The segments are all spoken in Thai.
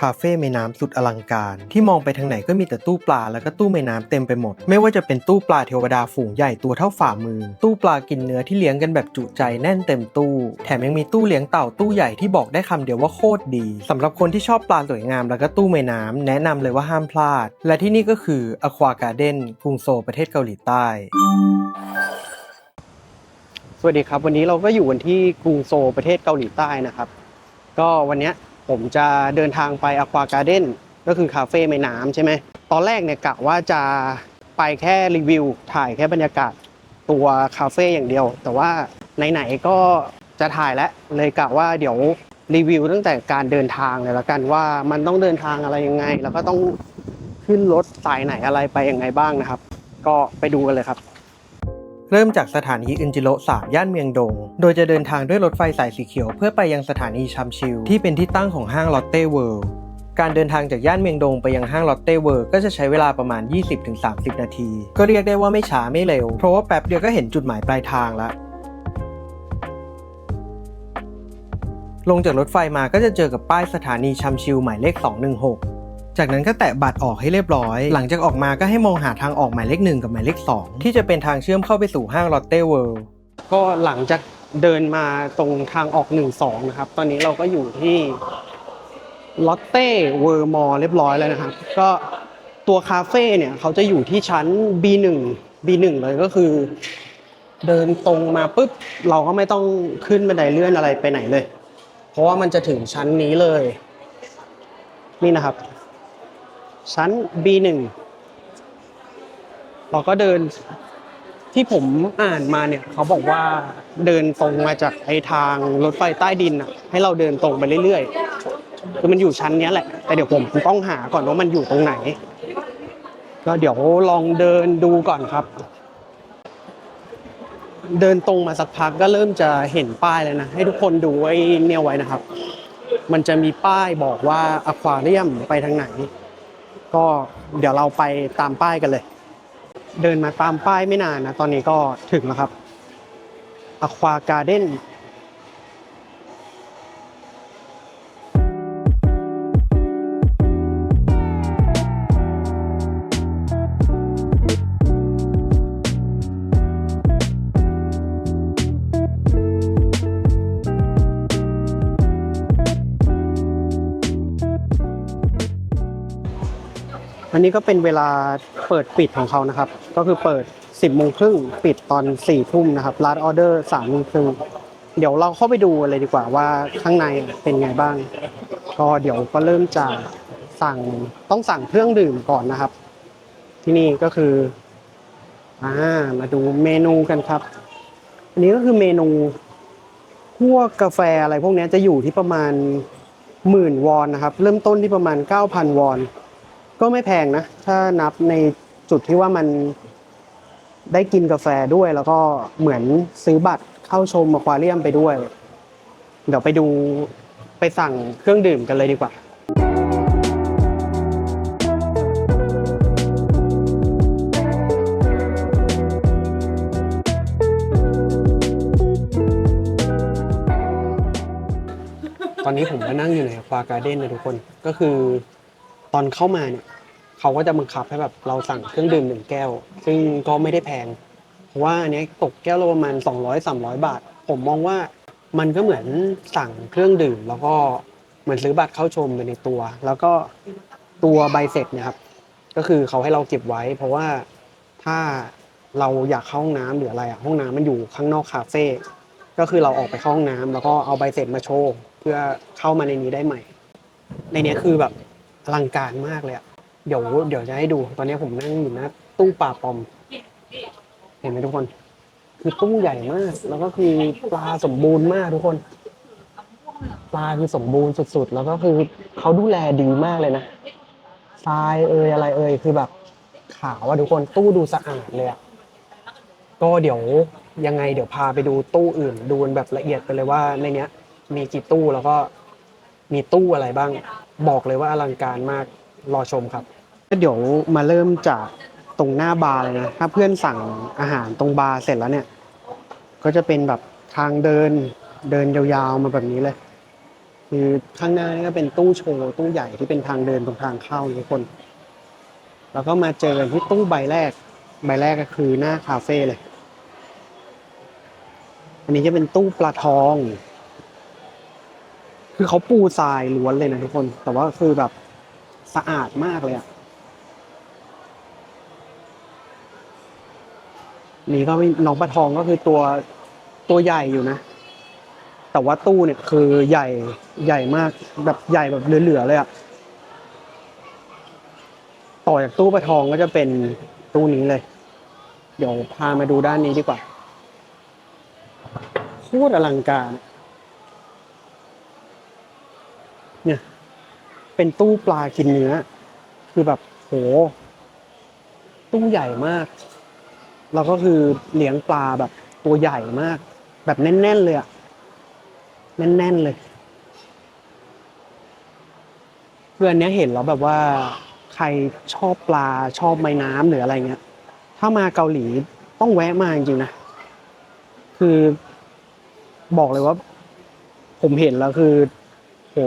คาเฟ่แม่น้ำสุดอลังการ ที่มองไปทางไหนก็มีแต่ตู้ปลาแล้วก็ตู้แม่น้ำเต็มไปหมด ไม่ว่าจะเป็นตู้ปลาเทวดาฝูงใหญ่ตัวเท่าฝ่ามือ ตู้ปลากินเนื้อที่เลี้ยงกันแบบจุใจแน่นเต็มตู้ แถมยังมีตู้เลี้ยงเต่าตู้ใหญ่ที่บอกได้คำเดียวว่าโคตรดี สำหรับคนที่ชอบปลาสวยงามแล้วก็ตู้แม่น้ำแนะนำเลยว่าห้ามพลาด และที่นี่ก็คือ Aqua Garden กรุงโซลประเทศเกาหลีใต้สวัสดีครับ วันนี้เราก็อยู่กันที่กรุงโซลประเทศเกาหลีใต้นะครับ ก็วันนี้ ผมจะเดินทางไป Aqua Garden ก็คือคาเฟ่แม่น้ำใช่ไหม ตอนแรกเนี่ยกะว่าจะไปแค่รีวิว ถ่ายแค่บรรยากาศตัวคาเฟ่อย่างเดียว แต่ว่าไหนๆก็จะถ่ายแล้วเลยกะว่าเดี๋ยวรีวิวตั้งแต่การเดินทางเลยละกันว่ามันต้องเดินทางอะไรยังไง แล้วก็ต้องขึ้นรถสายไหนอะไรไปยังไงบ้างนะครับ ก็ไปดูกันเลยครับ เริ่มจากสถานีอึนจิโระ3ย่านเมียงดง โดยจะเดินทางด้วยรถไฟสายสีเขียวเพื่อไปยังสถานีชัมชิลที่เป็นที่ตั้งของห้างลอตเต้เวิลด์การเดินทางจากย่านเมียงดงไปยังห้างลอตเต้เวิลด์ก็จะใช้เวลาประมาณ 20-30 นาที ก็เรียกได้ว่าไม่ช้าไม่เร็ว เพราะว่าแป๊บเดียวก็เห็นจุดหมายปลายทางล้วลงจากรถไฟมาก็จะเจอกับป้ายสถานีชัมชิลหมายเลข 216 จากนั้นก็แตะบัตรออกให้เรียบร้อย หลังจากออกมาก็ให้มองหาทางออกหมายเลขหนึ่งกับหมายเลขสองที่จะเป็นทางเชื่อมเข้าไปสู่ห้างลอตเต้เวิลด์ก็หลังจากเดินมาตรงทางออก1 2นะครับ ตอนนี้เราก็อยู่ที่ลอตเต้เวิร์มอลเรียบร้อยแล้วนะครับ ก็ตัวคาเฟ่เนี่ยเขาจะอยู่ที่ชั้น B1 B1 เลยก็คือ เดินตรงมาปุ๊บเราก็ไม่ต้องขึ้นบันไดเลื่อนอะไรไปไหนเลย เพราะว่ามันจะถึงชั้นนี้เลย นี่นะครับ ชั้น B1 เราก็เดินที่ผมอ่านมาเนี่ยเขาบอกว่าเดินตรงมาจากไอทางรถไฟใต้ดินอะให้เราเดินตรงไปเรื่อยๆคือมันอยู่ชั้นนี้แหละ แต่เดี๋ยวผมต้องหาก่อนว่ามันอยู่ตรงไหน ก็เดี๋ยวลองเดินดูก่อนครับ เดินตรงมาสักพักก็เริ่มจะเห็นป้ายแล้วนะ ให้ทุกคนดูไอ้เนี่ยไว้นะครับ มันจะมีป้ายบอกว่าอควาเรียมไปทางไหน ก็เดี๋ยวเราไปตามป้ายกันเลย เดินมาตามป้ายไม่นานนะ ตอนนี้ก็ถึงแล้วครับอควาการ์เด้น นนี้ก็เป็นเวลาเปิดปิดของเขานะครับ ก็คือเปิด 10โมงครึ่งปิดตอน4ทุ่มนะครับร้านออเดอร์3โมงครึ่งเดี๋ยวเราเข้าไปดูเลยดีกว่าว่าข้างในเป็นไงบ้าง ก็เดี๋ยวก็เริ่มจากสั่งต้องสั่งเครื่องดื่มก่อนนะครับ ที่นี่ก็คืออ่ามาดูเมนูกันครับ อันนี้ก็คือเมนูพวกกาแฟอะไรพวกนี้จะอยู่ที่ประมาณหมื่นวอนนะครับ เริ่มต้นที่ประมาณ 9,000 วอน ก็ไม่แพงนะ ถ้านับในจุดที่ว่ามันได้กินกาแฟด้วย แล้วก็เหมือนซื้อบัตรเข้าชมอควาเรียมไปด้วย เดี๋ยวไปดูไปสั่งเครื่องดื่มกันเลยดีกว่าตอนนี้ผมก็นั่งอยู่ในฟาการ์เด้นนะทุกคน ก็คือ ตอนเข้ามาเนี่ยเขาก็จะบังคับให้แบบเราสั่งเครื่องดื่มหนึ่งแก้ว ซึ่งก็ไม่ได้แพงเพราะว่าอันนี้ตกแก้วละประมาณ 200-300 บาท ผมมองว่ามันก็เหมือนสั่งเครื่องดื่ม แล้วก็เหมือนซื้อบัตรเข้าชมไปในตัว แล้วก็ตัวใบเสร็จนี่ยครับ ก็คือเขาให้เราเก็บไว้ เพราะว่าถ้าเราอยากเข้าห้องน้ำหรืออะไรอะห้องน้ำมันอยู่ข้างนอกคาเฟ่ก็คือเราออกไปเข้าห้องน้ำแล้วก็เอาใบเสร็จมาโชว์เพื่อเข้ามาในนี้ได้ใหม่ ในเนี้ยคือแบบ อลังการมากเลยอะเดี๋ยวเดี๋ยวจะให้ดู ตอนนี้ผมนั่งอยู่หน้าตู้ปลาปอม เห็นไหมทุกคน คือตู้ใหญ่มาก แล้วก็คือปลาสมบูรณ์มากทุกคน ปลาคือสมบูรณ์สุดๆ แล้วก็คือเขาดูแลดีมากเลยนะทรายเอ่ยอะไรเอ่ยคือแบบขาวอะทุกคนตู้ดูสะอาดเลยอะก็เดี๋ยวยังไงเดี๋ยวพาไปดูตู้อื่น ดูแบบละเอียดไปเลยว่าในเนี้ย มีกี่ตู้แล้วก็มีตู้อะไรบ้าง บอกเลยว่าอลังการมากรอชมครับเดี๋ยวมาเริ่มจากตรงหน้าบาร์เลยนะ ถ้าเพื่อนสั่งอาหารตรงบาร์เสร็จแล้วเนี่ย ก็จะเป็นแบบทางเดินเดินยาวๆมาแบบนี้เลย คือข้างหน้านี่ก็เป็นตู้โชว์ตู้ใหญ่ที่เป็นทางเดินตรงทางเข้าทุกคน แล้วก็มาเจอกันที่ตู้ใบแรก ใบแรกก็คือหน้าคาเฟ่เลย อันนี้จะเป็นตู้ปลาทอง คือเขาปูทรายล้วนเลยนะทุกคน แต่ว่าคือแบบสะอาดมากเลยอะนี่ก็น้องปลาทองก็คือตัวตัวใหญ่อยู่นะ แต่ว่าตู้เนี่ยคือใหญ่ใหญ่มากแบบใหญ่แบบเหลือๆเลยอะต่อจากตู้ปลาทองก็จะเป็นตู้นี้เลย เดี๋ยวพามาดูด้านนี้ดีกว่าโคตรอลังการ เนี่ย เป็นตู้ปลากินเนื้อ คือแบบโห ตู้ใหญ่มาก แล้วก็คือเลี้ยงปลาแบบตัวใหญ่มาก แบบแน่น ๆ เลยอะแน่น ๆ เลยเพื่อนเนี้ยเห็นแล้วแบบว่า ใครชอบปลาชอบไม้น้ำหรืออะไรเงี้ย ถ้ามาเกาหลีต้องแวะมาจริงๆนะ คือบอกเลยว่า ผมเห็นแล้วคือโห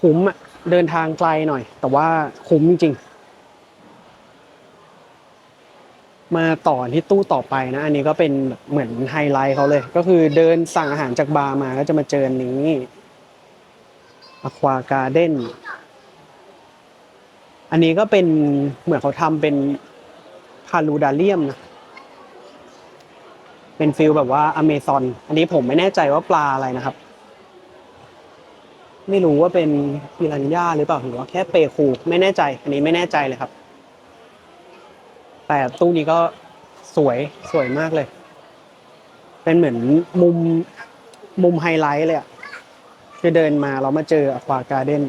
คุ้มอะ เดินทางไกลหน่อย แต่ว่าคุ้มจริงๆ มาต่อที่ตู้ต่อไปนะ อันนี้ก็เป็นแบบเหมือนไฮไลท์เขาเลย ก็คือเดินสั่งอาหารจากบาร์มาก็จะมาเจอนนี้อควาการ์เด้นอันนี้ก็เป็นเหมือนเขาทำเป็นพาลูดาเลียมนะเป็นฟิลแบบว่าอเมซอน อันนี้ผมไม่แน่ใจว่าปลาอะไรนะครับ ไม่รู้ว่าเป็นพิรันย่าหรือเปล่าหรือว่าแค่เปคูไม่แน่ใจ อันนี้ไม่แน่ใจเลยครับ แต่ตู้นี้ก็สวยสวยมากเลย เป็นเหมือนมุมมุมไฮไลท์เลยอะคือเดินมาเรามาเจออควาการ์เด้น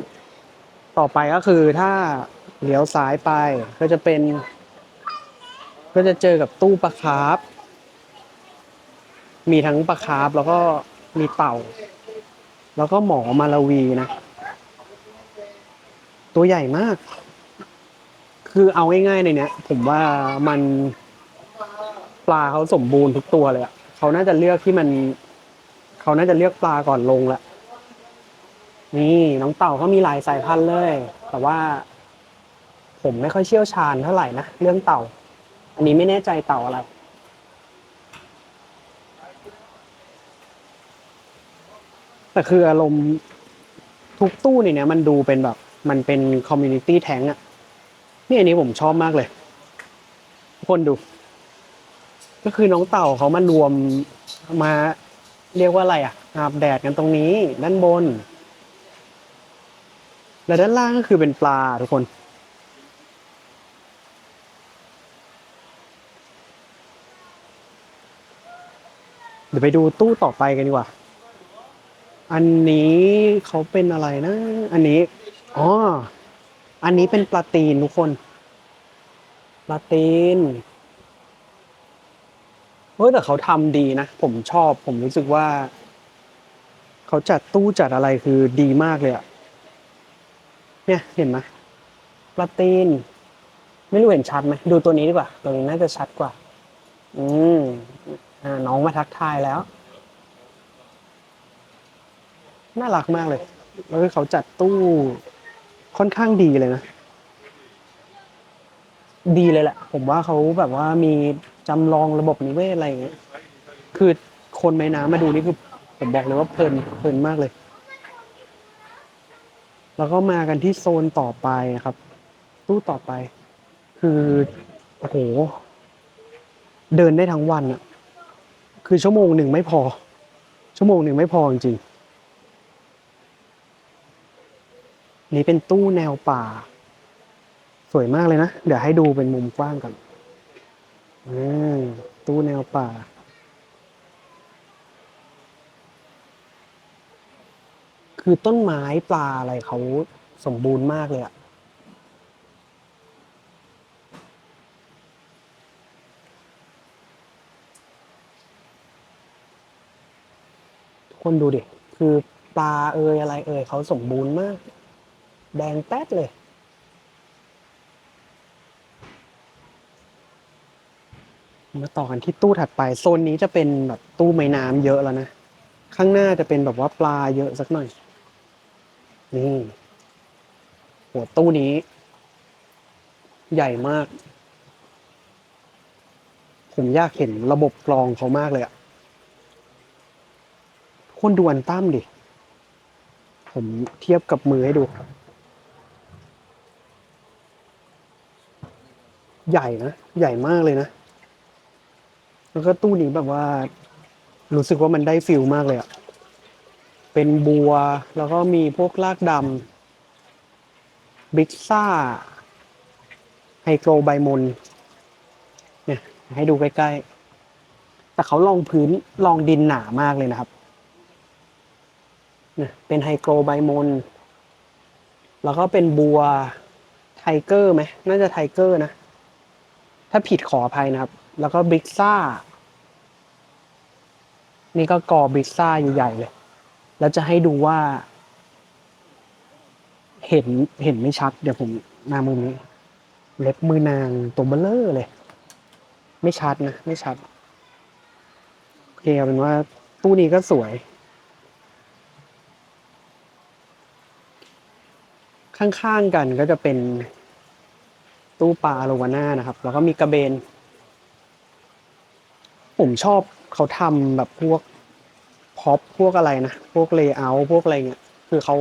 ต่อไปก็คือถ้าเลี้ยวซ้ายไปก็จะเป็น ก็จะเจอกับตู้ปลาคาร์ฟมีทั้งปลาคาร์ฟแล้วก็มีเต่า แล้วก็หมอมาลาวีนะ ตัวใหญ่มาก คือเอาง่ายๆในเนี้ย ผมว่ามันปลาเขาสมบูรณ์ทุกตัวเลยอะเขาน่าจะเลือกที่มัน เขาน่าจะเลือกปลาก่อนลงแหละนี่น้องเต่าเขามีหลายสายพันธุ์เลย แต่ว่า ผมไม่ค่อยเชี่ยวชาญเท่าไหร่นะเรื่องเต่า อันนี้ไม่แน่ใจเต่าอะไร แต่คืออารมณ์ทุกตู้นเนี้ยมันดูเป็นแบบ มันเป็นคอมมูนิตี้แท้งอะนี่อันนี้ผมชอบมากเลยทุกคนดู ก็คือน้องเต่าเขามารวมมาเรียกว่าอะไรอะอาบแดดกันตรงนี้ ด้านบน และด้านล่างก็คือเป็นปลาทุกคนเดี๋ยวไปดูตู้ต่อไปกันดีกว่า อันนี้เขาเป็นอะไรนะ อันนี้ อ๋อ อันนี้เป็นปลาตีนทุกคน ปลาตีน เฮ้ยแต่เขาทำดีนะ ผมชอบ ผมรู้สึกว่า เขาจัดตู้จัดอะไรคือดีมากเลยอะเนี่ย เห็นไหมปลาตีน ไม่รู้เห็นชัดไหม ดูตัวนี้ดีกว่า ตัวนี้น่าจะชัดกว่า อืม อ่า น้องมาทักทายแล้ว น่ารักมากเลย แล้วก็เขาจัดตู้ค่อนข้างดีเลยนะ ดีเลยแหละ ผมว่าเขาแบบว่ามีจำลองระบบนิเวศอะไรอย่างเงี้ย คือคนไม้น้ำมาดูนี่คือผมบอกเลยว่าเพลินเพลินมากเลย แล้วก็มากันที่โซนต่อไปครับ ตู้ต่อไป คือโอ้โห เดินได้ทั้งวันอะคือชั่วโมงหนึ่งไม่พอ ชั่วโมงหนึ่งไม่พอจริงๆ นี่เป็นตู้แนวป่า สวยมากเลยนะ เดี๋ยวให้ดูเป็นมุมกว้างก่อนอตู้แนวป่า คือต้นไม้ปลาอะไรเขาสมบูรณ์มากเลยอะทุกคนดูดิ คือปลาเอยอะไรเอยเขาสมบูรณ์มาก แดงแป๊ดเลย มาต่อกันที่ตู้ถัดไป โซนนี้จะเป็นแบบตู้ไม้น้ำเยอะแล้วนะ ข้างหน้าจะเป็นแบบว่าปลาเยอะสักหน่อย นี่หัวตู้นี้ ใหญ่มาก ผมอยากเห็นระบบกรองเขามากเลยอะคนดูอันตั้มดิ ผมเทียบกับมือให้ดู ใหญ่นะ ใหญ่มากเลยนะ แล้วก็ตู้นี้แบบว่า รู้สึกว่ามันได้ฟิลมากเลยอะเป็นบัว แล้วก็มีพวกลากดำ บิ๊กซ่า ไฮโกรไบมอนเนี่ย ให้ดูใกล้ ๆ แต่เขาลองพื้นลองดินหนามากเลยนะครับเนี่ยเป็นไฮโกรไบมอนแล้วก็เป็นบัวไทเกอร์ไหม น่าจะไทเกอร์นะ ถ้าผิดขออภัยนะครับ แล้วก็บิ๊กซ่า นี่ก็กอบิ๊กซ่าอยู่ใหญ่เลย แล้วจะให้ดูว่า เห็นเห็นไม่ชัด เดี๋ยวผมมามุมนี้ เล็บมือนางตัวเบลเลอร์เลย ไม่ชัดนะ ไม่ชัด โอเคเอาเป็นว่าตู้นี้ก็สวย ข้างๆกันก็จะเป็น ตู้ปลาโลวาน่านะครับ แล้วก็มีกระเบน ผมชอบเขาทำแบบพวกพ็อปพวกอะไรนะ พวกเลเยอร์พวกอะไรเงี้ย คือเขา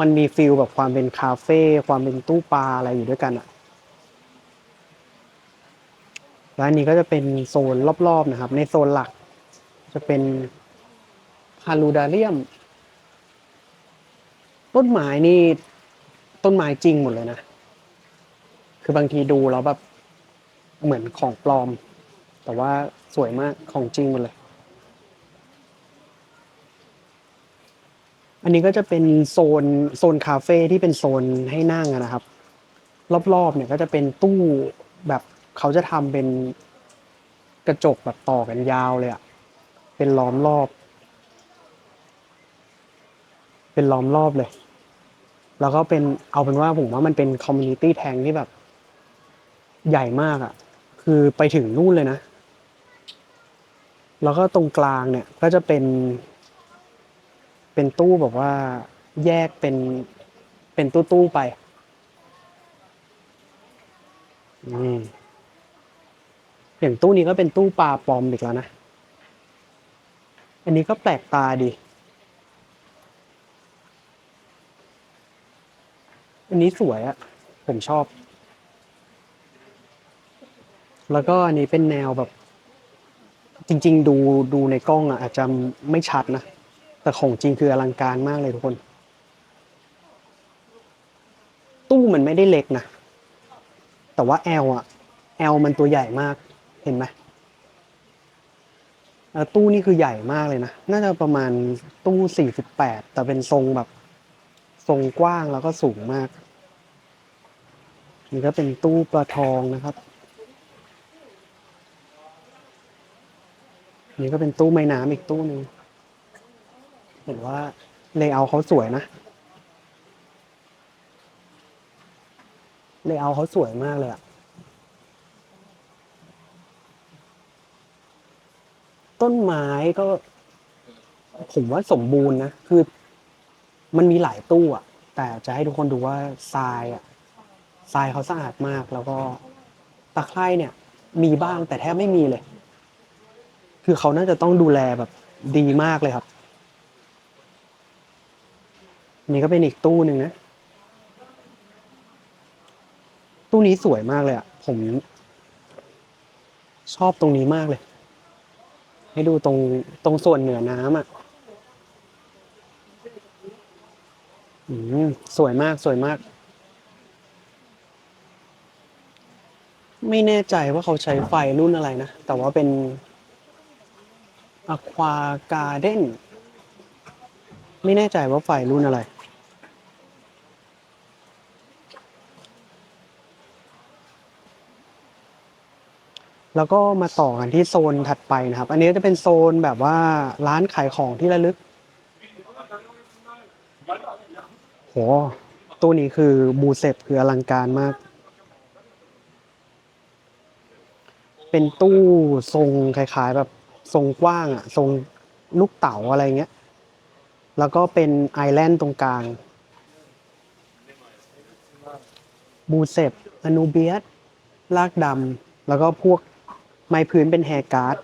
มันมีฟิลแบบความเป็นคาเฟ่ความเป็นตู้ปลาอะไรอยู่ด้วยกันอะแล้วอันนี้ก็จะเป็นโซนรอบๆนะครับ ในโซนหลัก จะเป็นพาลูดาเรียม ต้นไม้นี่ต้นไม้จริงหมดเลยนะ คือบางทีดูแล้วแบบเหมือนของปลอม แต่ว่าสวยมากของจริงหมดเลย อันนี้ก็จะเป็นโซนโซนคาเฟ่ที่เป็นโซนให้นั่งนะครับ รอบๆเนี่ยก็จะเป็นตู้แบบเขาจะทำเป็นกระจกแบบต่อกันยาวเลยอะเป็นล้อมรอบ เป็นล้อมรอบเลย แล้วก็เป็นเอาเป็นว่าผมว่ามันเป็นคอมมูนิตี้แทงที่แบบ ใหญ่มากอะ่ะ คือไปถึงนู่นเลยนะ แล้วก็ตรงกลางเนี่ยก็จะเป็น เป็นตู้แบบว่าแยกเป็น เป็นตู้ตู้ๆไปนี่อย่างตู้นี้ก็เป็นตู้ปลาปลอมอีกแล้วนะ อันนี้ก็แปลกตาดี อันนี้สวยอะผมชอบ แล้วก็อันนี้เป็นแนวแบบ จริง ๆ ดูดูในกล้องอะ อาจจะไม่ชัดนะ แต่ของจริงคืออลังการมากเลยทุกคน ตู้มันไม่ได้เล็กนะ แต่ว่าแอลอะแอลมันตัวใหญ่มากเห็นไหมตู้นี่คือใหญ่มากเลยนะ น่าจะประมาณตู้สี่สิบแปดแต่เป็นทรงแบบ ทรงกว้างแล้วก็สูงมาก นี่ก็เป็นตู้ปลาทองนะครับ นี่ก็เป็นตู้ไม้น้ำอีกตู้หนึ่งเห็นว่าเลเยอร์เขาสวยนะเลเยอร์เขาสวยมากเลยอะต้นไม้ก็ ผมว่าสมบูรณ์นะ คือ มันมีหลายตู้อะแต่จะให้ทุกคนดูว่าทรายอะทรายเขาสะอาดมากแล้วก็ตะไคร่เนี่ย มีบ้างแต่แทบไม่มีเลย คือเขาน่าจะต้องดูแลแบบดีมากเลยครับ นี่ก็เป็นอีกตู้หนึ่งนะ ตู้นี้สวยมากเลยอะ่ะ ผม ชอบตรงนี้มากเลย ให้ดูตรงตรงส่วนเหนือน้ำอะ่ะอืมสวยมากสวยมาก ไม่แน่ใจว่าเขาใช้ไฟรุ่นอะไรนะ แต่ว่าเป็น Aqua Garden ไม่แน่ใจว่าไฟรุ่นอะไร แล้วก็มาต่อกันที่โซนถัดไปนะครับ อันนี้จะเป็นโซนแบบว่าร้านขายของที่ระลึกโหตู้นี้คือบูเซปคืออลังการมาก เป็นตู้ทรงคล้ายๆแบบ ทรงกว้างอะทรงลูกเต๋าอะไรเงี้ย แล้วก็เป็นไอแลนด์ตรงกลาง บูเซปอนูเบียสลากดำ แล้วก็พวกไม้พื้นเป็นแฮการ์ด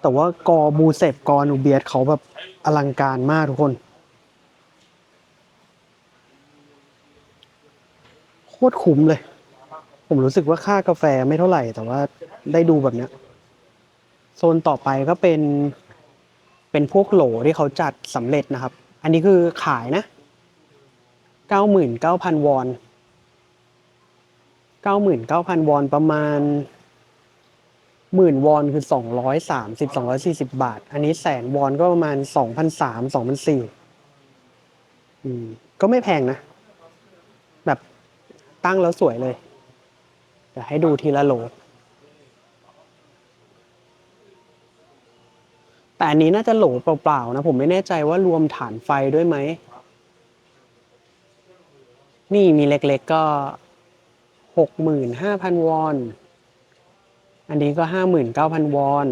แต่ว่ากอบูเซปกออนูเบียสเขาแบบอลังการมากทุกคน โคตรคุ้มเลย ผมรู้สึกว่าค่ากาแฟไม่เท่าไหร่ แต่ว่าได้ดูแบบเนี้ย โซนต่อไปก็เป็น เป็นพวกโหลที่เขาจัดสำเร็จนะครับ อันนี้คือขายนะ 99,000 วอน 99,000 วอนประมาณหมื่นวอนคือ230 240บาท อันนี้แสนวอนก็ประมาณ2,300 2,400อืมก็ไม่แพงนะ แบบตั้งแล้วสวยเลยเดี๋ยวให้ดูทีละโหล แต่อันนี้น่าจะโหลเปล่าๆนะ ผมไม่แน่ใจว่ารวมฐานไฟด้วยไหม นี่มีเล็กๆก็หกหมื่นห้าพันวอน อันนี้ก็ห้าหมื่นเก้าพันวอน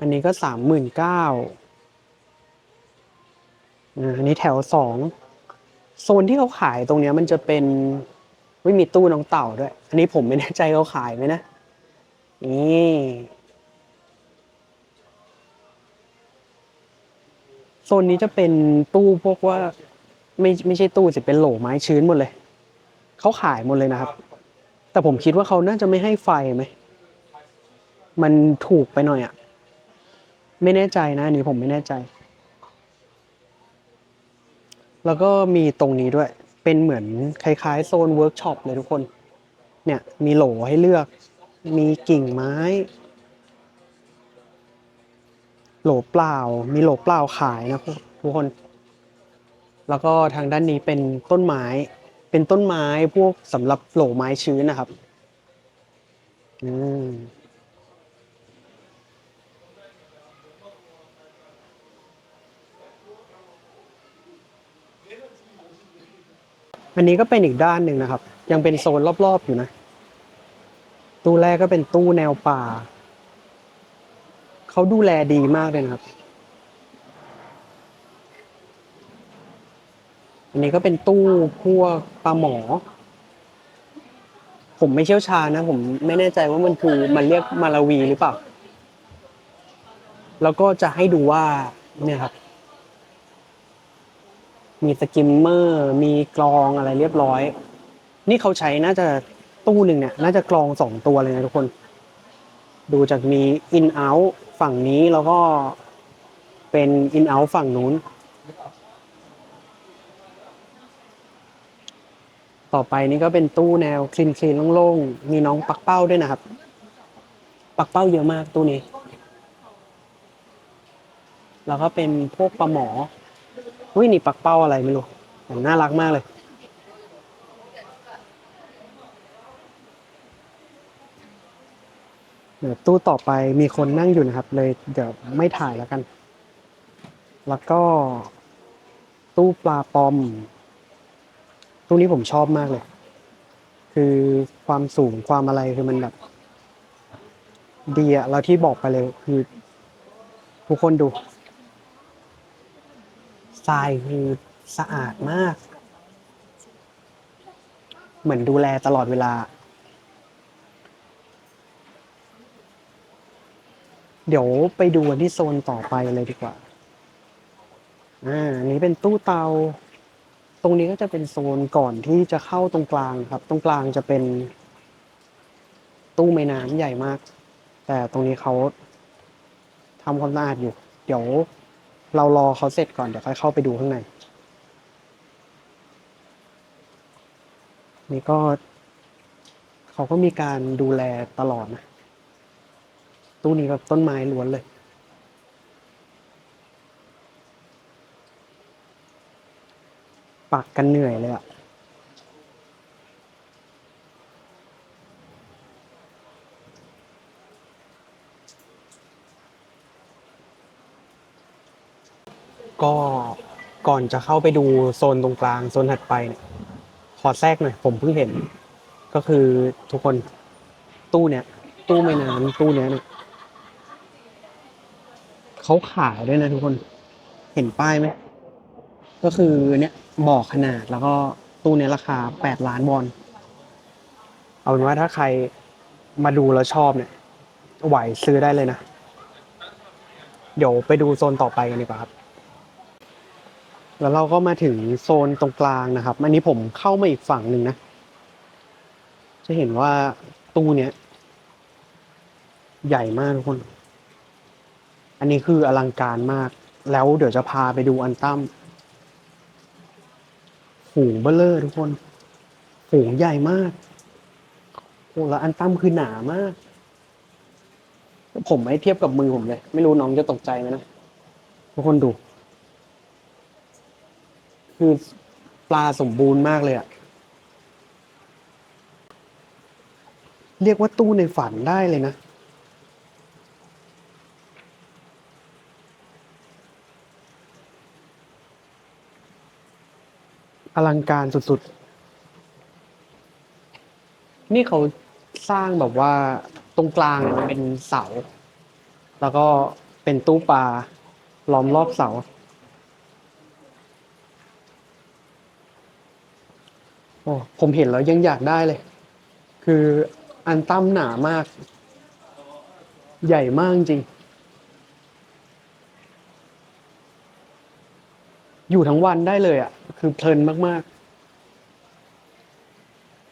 อันนี้ก็สามหมื่นเก้าอันนี้แถวสองโซนที่เขาขายตรงนี้มันจะเป็นไม่มีตู้น้องเต่าด้วย อันนี้ผมไม่แน่ใจเขาขายไหมนะ นี่โซนนี้จะเป็นตู้พวกว่าไม่ไม่ใช่ตู้สิเป็นโหลไม้ชื้นหมดเลย เขาขายหมดเลยนะครับ แต่ผมคิดว่าเขาน่าจะไม่ให้ไฟไหม มันถูกไปหน่อยอะ่ะ ไม่แน่ใจนะอันนี้ผมไม่แน่ใจ แล้วก็มีตรงนี้ด้วย เป็นเหมือนคล้ายๆ โซนเวิร์กช็อปเลยทุกคน เนี่ย มีโหลให้เลือก มีกิ่งไม้ โหลเปล่า มีโหลเปล่าขายนะทุกคน แล้วก็ทางด้านนี้เป็นต้นไม้ เป็นต้นไม้พวกสำหรับโหลไม้ชื้นนะครับ อืมอันนี้ก็เป็นอีกด้านหนึ่งนะครับ ยังเป็นโซนรอบๆอยู่นะ ตู้แรกก็เป็นตู้แนวป่า เขาดูแลดีมากเลยนะครับ อันนี้ก็เป็นตู้พวกปลาหมอ ผมไม่เชี่ยวชาญนะ ผมไม่แน่ใจว่ามันคือมันเรียกมาลาวีหรือเปล่า แล้วก็จะให้ดูว่าเนี่ยครับ มีสกิมเมอร์ มีกรองอะไรเรียบร้อย นี่เขาใช้น่าจะ ตู้หนึ่งเนี่ยน่าจะกรองสองตัวเลยนะทุกคน ดูจากมี in out ฝั่งนี้แล้วก็เป็น in out ฝั่งนู้น ต่อไปนี่ก็เป็นตู้แนวคลีนคลีนโล่งๆ มีน้องปักเป้าด้วยนะครับ ปักเป้าเยอะมากตู้นี้ แล้วก็เป็นพวกปลาหมออุ้ยนี่ปักเป้าอะไรไม่รู้แต่น่ารักมากเลย เดี๋ยวตู้ต่อไปมีคนนั่งอยู่นะครับ เลยเดี๋ยวไม่ถ่ายแล้วกัน แล้วก็ ตู้ปลาปอม ตู้นี้ผมชอบมากเลย คือความสูงความอะไรคือมันแบบดีอะแล้วที่บอกไปเลยคือทุกคนดูทรายคือสะอาดมาก เหมือนดูแลตลอดเวลา เดี๋ยวไปดูที่โซนต่อไปเลยดีกว่า อ่านนี้เป็นตู้เตา ตรงนี้ก็จะเป็นโซนก่อนที่จะเข้าตรงกลางครับ ตรงกลางจะเป็น ตู้ไม้น้ำใหญ่มาก แต่ตรงนี้เขาทำความสะอาดอยู่ เดี๋ยวเรารอเขาเสร็จก่อนเดี๋ยวค่อยเข้าไปดูข้างใน นี่ก็ เขาก็มีการดูแลตลอดนะ ตู้นี้แบบต้นไม้ล้วนเลย ปักกันเหนื่อยเลยอะก็ก่อนจะเข้าไปดูโซนตรงกลางโซนถัดไปเนี่ยขอแทรกหน่อยผมเพิ่งเห็น ก็คือทุกคนตู้เนี้ยตู้ไม้น้ำตู้เนี้ยเนี่ย เขาขายด้วยนะทุกคน เห็นป้ายไหม ก็คือเนี่ยบอกขนาดแล้วก็ตู้เนี้ยราคาแปดล้านวอน เอาเป็นว่าถ้าใครมาดูแล้วชอบเนี่ย ไหวซื้อได้เลยนะ เดี๋ยวไปดูโซนต่อไปกันดีกว่าครับ แล้วเราก็มาถึงโซนตรงกลางนะครับอันนี้ผมเข้ามาอีกฝั่งหนึ่งนะ จะเห็นว่าตู้เนี้ย ใหญ่มากทุกคน อันนี้คืออลังการมาก แล้วเดี๋ยวจะพาไปดูอันตั้มฝูงเบลเลอร์ทุกคนฝูงใหญ่มากโอ้แล้วอันตั้มคือหนามาก ผมให้เทียบกับมือผมเลย ไม่รู้น้องจะตกใจไหมนะทุกคนดู คือปลาสมบูรณ์มากเลยอะเรียกว่าตู้ในฝันได้เลยนะ อลังการสุดๆ นี่เขาสร้างแบบว่าตรงกลางเนี่ยมันเป็นเสา แล้วก็เป็นตู้ปลาล้อมรอบเสา โอ้ผมเห็นแล้วยังอยากได้เลย คืออันตั้มหนามาก ใหญ่มากจริง อยู่ทั้งวันได้เลยอะ คือเพลินมาก ๆ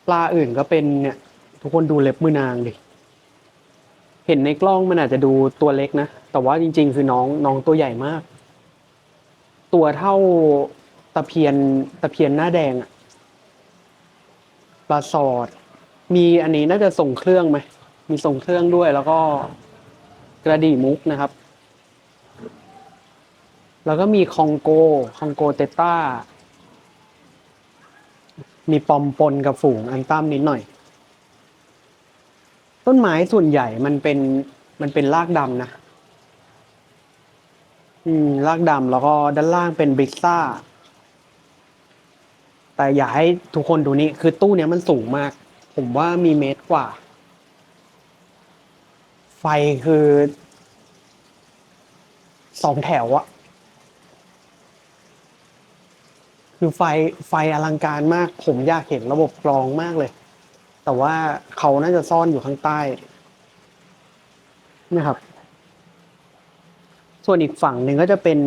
ปลาอื่นก็เป็นเนี่ย ทุกคนดูเล็บมือนางดิ เห็นในกล้องมันอาจจะดูตัวเล็กนะ แต่ว่าจริง ๆ คือน้องน้องตัวใหญ่มาก ตัวเท่าตะเพียนตะเพียนหน้าแดงอะปลาสอด มีอันนี้น่าจะส่งเครื่องไหม มีส่งเครื่องด้วยแล้วก็กระดี่มุกนะครับ แล้วก็มีคองโก คองโกเตต้า มีปอมปนกับฝูงอันตั้มนิดหน่อย ต้นไม้ส่วนใหญ่มันเป็นมันเป็นรากดำนะ อืมรากดำแล้วก็ด้านล่างเป็นบริกซ่า แต่อย่าให้ทุกคนดูนี่คือตู้เนี้ยมันสูงมาก ผมว่ามีเมตรกว่า ไฟคือสองแถวอะ คือไฟไฟอลังการมาก ผมอยากเห็นระบบกรองมากเลย แต่ว่าเขาน่าจะซ่อนอยู่ข้างใต้นะครับ ส่วนอีกฝั่งหนึ่งก็จะเป็น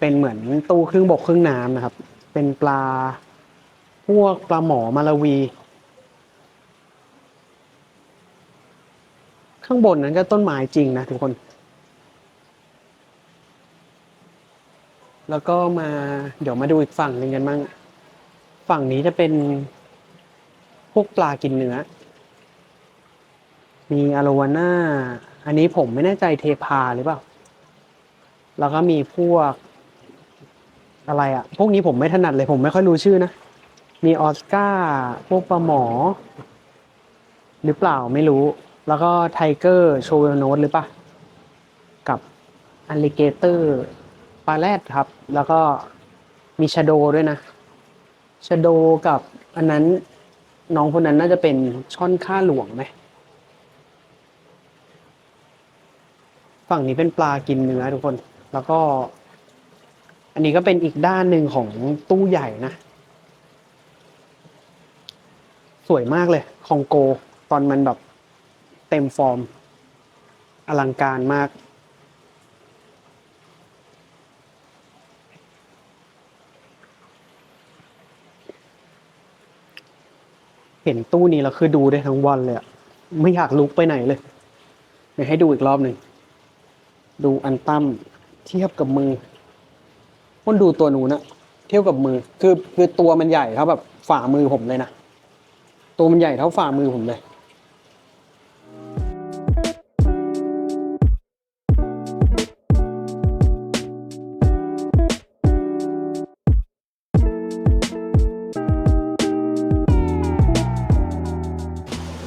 เป็นเหมือนตู้ครึ่งบกครึ่งน้ำนะครับ เป็นปลาพวกปลาหมอมาลาวี ข้างบนนั้นก็ต้นไม้จริงนะทุกคน แล้วก็มาเดี๋ยวมาดูอีกฝั่งหนึ่งกันบ้างฝั่งนี้จะเป็น พวกปลากินเนื้อ มีอโลวาน่า อันนี้ผมไม่แน่ใจเทพาหรือเปล่า แล้วก็มีพวก อะไรอะพวกนี้ผมไม่ถนัดเลย ผมไม่ค่อยรู้ชื่อนะ มีออสการ์ พวกปลาหมอ หรือเปล่าไม่รู้ แล้วก็ไทเกอร์โชเวลโนตหรือปะกับอ l ลิเกเตอร์ ปลาแรดครับ แล้วก็มีช a โดด้วยนะช a โดกับอันนั้นน้องคนนั้นน่าจะเป็นช่อนข้าหลวงไหมฝั่งนี้เป็นปลากินเนื้อทุกคน แล้วก็ อันนี้ก็เป็นอีกด้านหนึ่งของตู้ใหญ่นะ สวยมากเลยคองโก ตอนมันแบบเต็มฟอร์ม อลังการมาก เห็นตู้นี้แล้วคือดูได้ทั้งวันเลยอะไม่อยากลุกไปไหนเลยเดี๋ยวให้ดูอีกรอบหนึ่ง ดูอันตั้มเทียบกับมือมันดูตัวหนูนะเทียบกับมือ คือคือตัวมันใหญ่เท่าแบบฝ่ามือผมเลยนะ ตัวมันใหญ่เท่าฝ่ามือผมเลย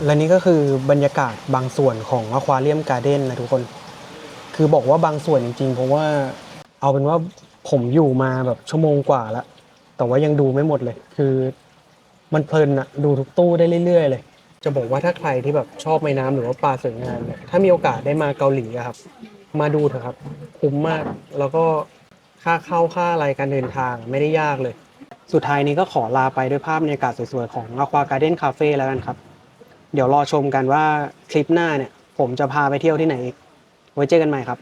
และนี่ก็คือบรรยากาศบางส่วนของอควาเรียมการ์เด้นนะทุกคน คือบอกว่าบางส่วนจริงๆ เพราะว่าเอาเป็นว่าผมอยู่มาแบบชั่วโมงกว่าแล้ว แต่ว่ายังดูไม่หมดเลย คือมันเพลินอะดูทุกตู้ได้เรื่อยๆ เลย จะบอกว่าถ้าใครที่แบบชอบไม้น้ำหรือว่าปลาสวยงามเนี่ยถ้ามีโอกาสได้มาเกาหลีอะครับ มาดูเถอะครับ คุ้มมากแล้วก็ค่าเข้าค่าอะไรการเดินทางไม่ได้ยากเลย สุดท้ายนี้ก็ขอลาไปด้วยภาพบรรยากาศสวยๆ ของ Aqua Garden Cafe แล้วกันครับ เดี๋ยวรอชมกันว่าคลิปหน้าเนี่ย ผมจะพาไปเที่ยวที่ไหนอีกไว้เจอกันใหม่ครับ